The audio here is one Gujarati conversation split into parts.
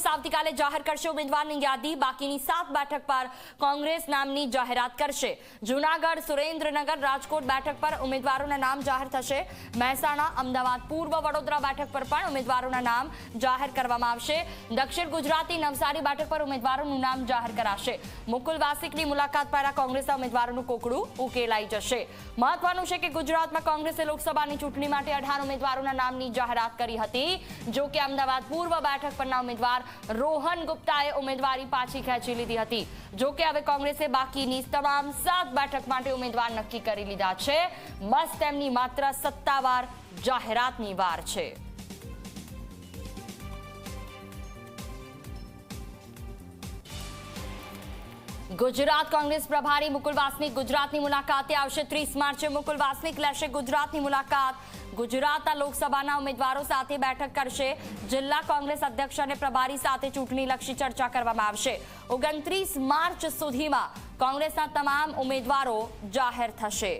કોંગ્રેસ આવતીકાલે જાહેર કરશે ઉમેદવારની યાદી. બાકીની સાત બેઠક પર કોંગ્રેસ નામની જાહેરાત કરશે. જૂનાગઢ, સુરેન્દ્રનગર, રાજકોટ બેઠક પર ઉમેદવારોના નામ જાહેર થશે. મહેસાણા, અમદાવાદ, પૂર્વ વડોદરા બેઠક પર પણ ઉમેદવારોના નામ જાહેર કરવામાં આવશે. દક્ષિણ ગુજરાતની નવસારી બેઠક પર ઉમેદવારોનું નામ જાહેર કરાશે. મુકુલ વાસિકની મુલાકાત પહેલા કોંગ્રેસના ઉમેદવારોનું કોકડું ઉકેલાઈ જશે. મહત્વનું છે કે ગુજરાતમાં કોંગ્રેસે લોકસભાની ચૂંટણી માટે અઢાર ઉમેદવારોના નામની જાહેરાત કરી હતી. જો કે અમદાવાદ પૂર્વ બેઠક પરના ઉમેદવાર રોહન ગુપ્તાએ ઉમેદવારી પાછી ખેંચી લીધી હતી. જો કે હવે કોંગ્રેસે બાકીની તમામ સાત બેઠક માટે ઉમેદવાર નક્કી કરી લીધા છે. બસ તેમની માત્ર સત્તાવાર જાહેરાતની વાર છે. ગુજરાત કોંગ્રેસ પ્રભારી મુકુલ વાસનિક ગુજરાતની મુલાકાતે આવશે ત્રીસ માર્ચે. મુકુલ વાસનિક લેશે ગુજરાતની મુલાકાત. ગુજરાતના લોકસભાના ઉમેદવારો સાથે બેઠક કરશે. જિલ્લા કોંગ્રેસ અધ્યક્ષ અને પ્રભારી સાથે ચૂંટણીલક્ષી ચર્ચા કરવામાં આવશે. ઓગણત્રીસ માર્ચ સુધીમાં કોંગ્રેસના તમામ ઉમેદવારો જાહેર થશે.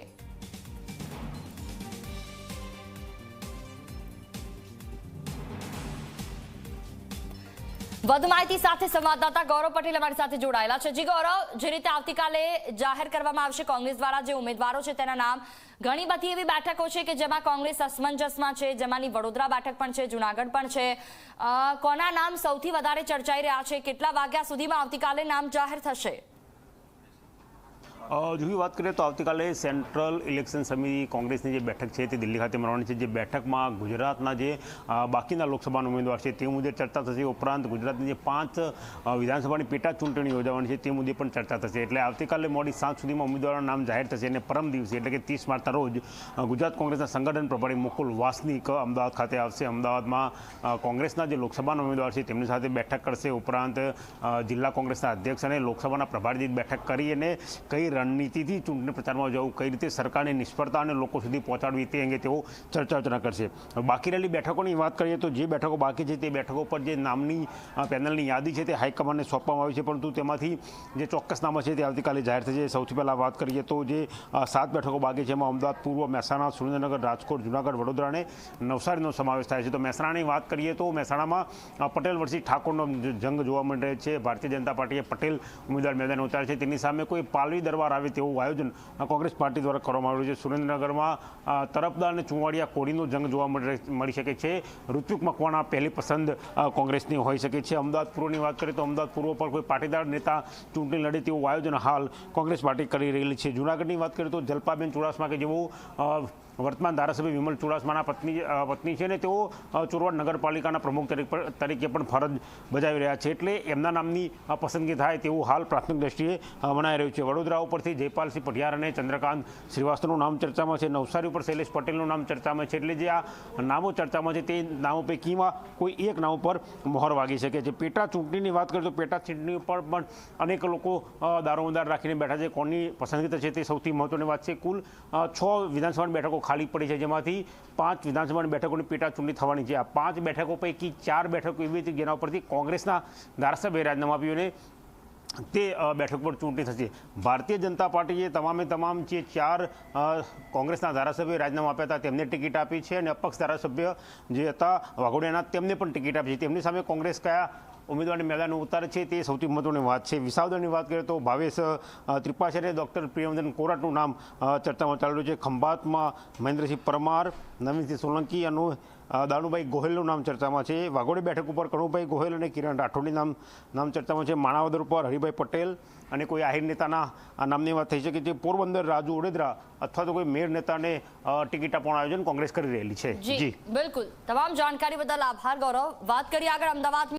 વધુ માહિતી સાથે સંવાદદાતા ગૌરવ પટેલ અમારી સાથે જોડાયેલા છે. જી ગૌરવ, જે રીતે આવતીકાલે જાહેર કરવામાં આવશે કોંગ્રેસ દ્વારા જે ઉમેદવારો છે તેના નામ, ઘણી બધી એવી બેઠકો છે કે જેમાં કોંગ્રેસ અસમંજસમાં છે, જેમાંની વડોદરા બેઠક પણ છે, જુનાગઢ પણ છે. કોના નામ સૌથી વધારે ચર્ચાઈ રહ્યા છે? કેટલા વાગ્યા સુધીમાં આવતીકાલે નામ જાહેર થશે? અ, વાત કરીએ તો આવતીકાલે સેન્ટ્રલ ઇલેક્શન સમિતિ કોંગ્રેસની જે બેઠક છે તે દિલ્હી ખાતે મળવાની છે. જે બેઠકમાં ગુજરાતના જે બાકીના લોકસભાના ઉમેદવાર છે તે મુદ્દે ચર્ચા થશે. ઉપરાંત ગુજરાતની જે પાંચ વિધાનસભાની પેટા ચૂંટણી યોજાવાની છે તે મુદ્દે પણ ચર્ચા થશે. એટલે આવતીકાલે મોડી સાંજ સુધીમાં ઉમેદવારોના નામ જાહેર થશે અને પરમ દિવસે એટલે કે ત્રીસ માર્ચના રોજ ગુજરાત કોંગ્રેસના સંગઠન પ્રભારી મુકુલ વાસનિક અમદાવાદ ખાતે આવશે. અમદાવાદમાં કોંગ્રેસના જે લોકસભાના ઉમેદવાર છે તેમની સાથે બેઠક કરશે. ઉપરાંત જિલ્લા કોંગ્રેસના અધ્યક્ષ અને લોકસભાના પ્રભારી બેઠક કરી અને કઈ રણનીતિથી ચૂંટણી પ્રચારમાં જવું કઈ રીતે સરકારની નિષ્ફળતા અને લોકો સુધી પહોંચાડવી તે અંગે તેઓ ચર્ચા વિચારણા કરશે. બાકી રહેલી બેઠકોની વાત કરીએ તો જે બેઠકો બાકી છે તે બેઠકો પર જે નામની પેનલની યાદી છે તે હાઈકમાન્ડને સોંપવામાં આવી છે. પરંતુ તેમાંથી જે ચોક્કસ નામો છે તે આવતીકાલે જાહેર થશે સૌથી પહેલાં વાત કરીએ તો જે સાત બેઠકો બાકી છે એમાં અમદાવાદ, પૂર્વ, મહેસાણા, સુરેન્દ્રનગર, રાજકોટ, જુનાગઢ વડોદરા અને નવસારીનો સમાવેશ થાય છે. તો મહેસાણાની વાત કરીએ તો મહેસાણામાં પટેલ વર્ષી ઠાકોરનો જંગ જોવા મળી રહ્યો છે. ભારતીય જનતા પાર્ટીએ પટેલ ઉમેદવાર મેદાન ઉતાર્યા છે. તેની સામે કોઈ પાલવી દરબાર આવે તેવું આયોજન કોંગ્રેસ પાર્ટી દ્વારા કરવામાં આવ્યું છે. સુરેન્દ્રનગરમાં તરફદાર અને ચુંવાડિયા કોડીનો જંગ જોવા મળી શકે છે. ઋત્વિક મકવાણા પહેલી પસંદ કોંગ્રેસની હોઈ શકે છે. અમદાવાદ વાત કરીએ તો અમદાવાદ પૂર્વ પર કોઈ પાટીદાર નેતા ચૂંટણી લડે તેવું આયોજન હાલ કોંગ્રેસ પાર્ટી કરી રહેલી છે. જૂનાગઢની વાત કરીએ તો જલપાબેન ચુડાસમા કે જેઓ વર્તમાન ધારાસભ્ય વિમલ ચુડાસમાના પત્ની પત્ની છે ને તેઓ ચોરવાડ નગરપાલિકાના પ્રમુખ તરીકે પણ- ફરજ બજાવી રહ્યા છે. એટલે એમના નામની પસંદગી થાય તેવું હાલ પ્રાથમિક દ્રષ્ટિએ મનાઈ રહ્યું છે. વડોદરા ઉપરથી જયપાલસિંહ પઢિયાર અને ચંદ્રકાંત શ્રીવાસ્તવનું નામ ચર્ચામાં છે. નવસારી ઉપર શૈલેષ પટેલનું નામ ચર્ચામાં છે. એટલે જે આ નામો ચર્ચામાં છે તે નામો પૈકીમાં કોઈ એક નામ પર મોહર વાગી શકે છે. પેટા ચૂંટણીની વાત કરીએ તો પેટા ચૂંટણી ઉપર પણ અનેક લોકો દારોમદાર રાખીને બેઠા છે. કોની પસંદગી થશે તે સૌથી મહત્વની વાત છે. કુલ છ વિધાનસભાની બેઠકો ખાલી પડી છે જેમાંથી પાંચ વિધાનસભાની બેઠકોની પેટા ચૂંટણી થવાની છે. આ પાંચ બેઠકો પૈકી ચાર બેઠકો એવી હતી જેના ઉપરથી કોંગ્રેસના ધારાસભ્ય રાજીનામું આપ્યું અને તે બેઠક પર ચૂંટણી થશે. ભારતીય જનતા પાર્ટીએ તમામે તમામ જે ચાર કોંગ્રેસના ધારાસભ્યોએ રાજીનામું આપ્યા હતા, તેમને ટિકિટ આપી છે અને અપક્ષ ધારાસભ્ય જે હતા, વાઘોડિયાના, તેમને પણ ટિકિટ આપી છે. તેમની સામે કોંગ્રેસ કયા ઉમેદવારની મેદાન ઉતારે છે તે સૌથી મહત્વની વાત છે. વિસાવદરની વાત કરીએ તો ભાવેશ ત્રિપાઠી અને ડૉક્ટર પ્રિયવર્ધન કોરાટનું નામ ચર્ચામાં ચાલી રહ્યું છે. ખંભાતમાં મહેન્દ્રસિંહ પરમાર, નવીનસિંહ સોલંકી અને અ, દાનુભાઈ ગોહિલનું નામ ચર્ચામાં છે. વાઘોડી બેઠક ઉપર કણુભાઈ ગોહિલ અને કિરણ રાઠોડની નામ નામ ચર્ચામાં છે. માણાવદર ઉપર હરિભાઈ પટેલ અને કોઈ આહિર નેતાના નામની વાત થઈ શકે છે. પોરબંદર રાજુ ઓડેદરા અથવા તો કોઈ મેર નેતાને ટિકિટ આપવાનું આયોજન કોંગ્રેસ કરી રહેલી છે. જી બિલકુલ. તમામ જાણકારી બદલ આભાર ગૌરવ. વાત કરીએ આગળ અમદાવાદ